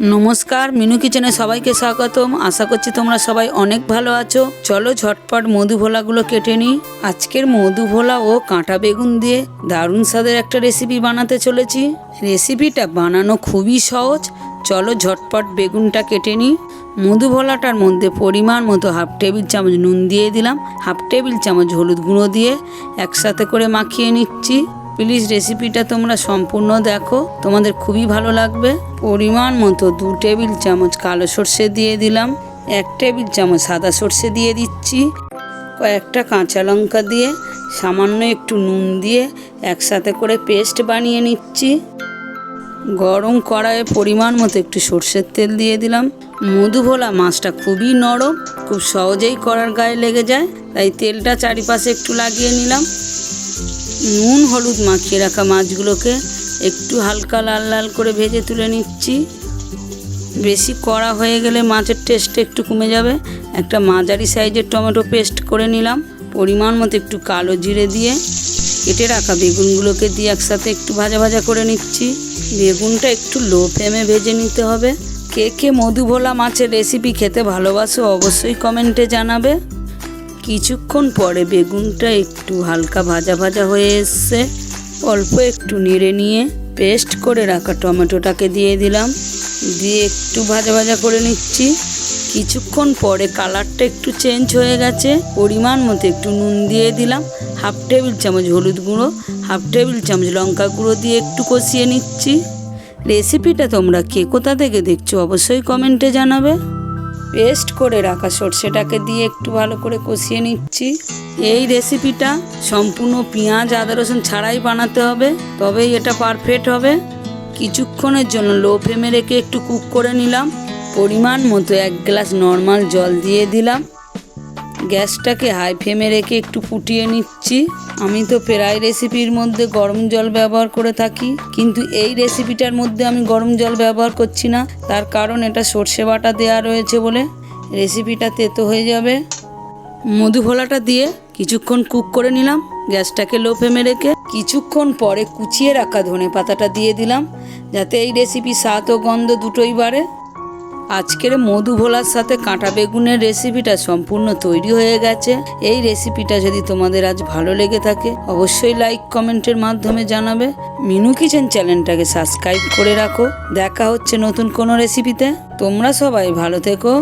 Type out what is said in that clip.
নমস্কার, মিনু কিচেনে সবাইকে স্বাগতম। আশা করছি তোমরা সবাই অনেক ভালো আছো। চলো ঝটপট মধু ভোলাগুলো কেটে নিই। আজকের মধু ভোলা ও কাঁটা বেগুন দিয়ে দারুণ স্বাদের একটা রেসিপি বানাতে চলেছি। রেসিপিটা বানানো খুবই সহজ। চলো ঝটপট বেগুনটা কেটে নিই। মধু ভোলাটার মধ্যে পরিমাণ মতো হাফ টেবিল চামচ নুন দিয়ে দিলাম। হাফ টেবিল চামচ হলুদ গুঁড়ো দিয়ে একসাথে করে মাখিয়ে নিচ্ছি। প্লিজ রেসিপিটা তোমরা সম্পূর্ণ দেখো। তোমাদের খুবই ভালো লাগবে। পরিমাণ মতো দু টেবিল চামচ কালো সর্ষে দিয়ে দিলাম। এক টেবিল চামচ সাদা সর্ষে দিয়ে দিচ্ছি। কয়েকটা কাঁচা লঙ্কা দিয়ে সামান্য একটু নুন দিয়ে একসাথে করে পেস্ট বানিয়ে নিচ্ছি। গরম কড়াইয়ে পরিমাণ মতো একটু সর্ষের তেল দিয়ে দিলাম। মধু ভোলা মাছটা খুবই নরম, খুব সহজেই কড়ার গায়ে লেগে যায়, তাই তেলটা চারিপাশে একটু লাগিয়ে নিলাম। নুন হলুদ মাখিয়ে রাখা মাছগুলোকে একটু হালকা লাল লাল করে ভেজে তুলে নিচ্ছি। বেশি কড়া হয়ে গেলে মাছের টেস্ট একটু কমে যাবে। একটা মাঝারি সাইজের টমেটো পেস্ট করে নিলাম। পরিমাণ মতো একটু কালো জিরে দিয়ে কেটে রাখা বেগুনগুলোকে দিয়ে একসাথে একটু ভাজা ভাজা করে নিচ্ছি। বেগুনটা একটু লো ফ্লেমে ভেজে নিতে হবে। কে কে মধুভোলা মাছের রেসিপি খেতে ভালোবাসো অবশ্যই কমেন্টে জানাবে। কিছুক্ষণ পরে বেগুনটা একটু হালকা ভাজা ভাজা হয়ে এসছে। অল্প একটু নেড়ে নিয়ে পেস্ট করে রাখা টমেটোটাকে দিয়ে দিলাম। দিয়ে একটু ভাজা ভাজা করে নিচ্ছি। কিছুক্ষণ পরে কালারটা একটু চেঞ্জ হয়ে গেছে। পরিমাণ মতো একটু নুন দিয়ে দিলাম। হাফ টেবিল চামচ হলুদ গুঁড়ো, হাফ টেবিল চামচ লঙ্কা গুঁড়ো দিয়ে একটু কষিয়ে নিচ্ছি। রেসিপিটা তোমরা কে কোথা থেকে দেখছ অবশ্যই কমেন্টে জানাবে। পেস্ট করে রাখা সর্ষেটাকে দিয়ে একটু ভালো করে কষিয়ে নিচ্ছি। এই রেসিপিটা সম্পূর্ণ পেঁয়াজ, আদা, রসুন ছাড়াই বানাতে হবে, তবেই এটা পারফেক্ট হবে। কিছুক্ষণের জন্য লো ফ্লেমে রেখে একটু কুক করে নিলাম। পরিমাণ মতো এক গ্লাস নর্মাল জল দিয়ে দিলাম। গ্যাসটাকে হাই ফ্লেমে রেখে একটু ফুটিয়ে নিচ্ছি। আমি তো প্রায় রেসিপির মধ্যে গরম জল ব্যবহার করে থাকি, কিন্তু এই রেসিপিটার মধ্যে আমি গরম জল ব্যবহার করছি না। তার কারণ এটা সর্ষে বাটা দেওয়া রয়েছে বলে। রেসিপিটা তেতো হয়ে যাবে। মধু ভোলাটা দিয়ে কিছুক্ষণ কুক করে নিলাম গ্যাসটাকে লো ফ্লেমে রেখে। কিছুক্ষণ পরে কুচিয়ে রাখা ধনে পাতাটা দিয়ে দিলাম, যাতে এই রেসিপি স্বাদ ও গন্ধ দুটোই বাড়ে। আজকের মধু ভোলার সাথে কাঁটা বেগুনের রেসিপিটা সম্পূর্ণ তৈরি হয়ে গেছে। এই রেসিপিটা যদি তোমাদের আজ ভালো লেগে থাকে, অবশ্যই লাইক কমেন্টের মাধ্যমে জানাবে। মিনু কিচেন চ্যানেলটাকে সাবস্ক্রাইব করে রাখো। দেখা হচ্ছে নতুন কোনো রেসিপিতে তোমরা সবাই ভালো থেকো।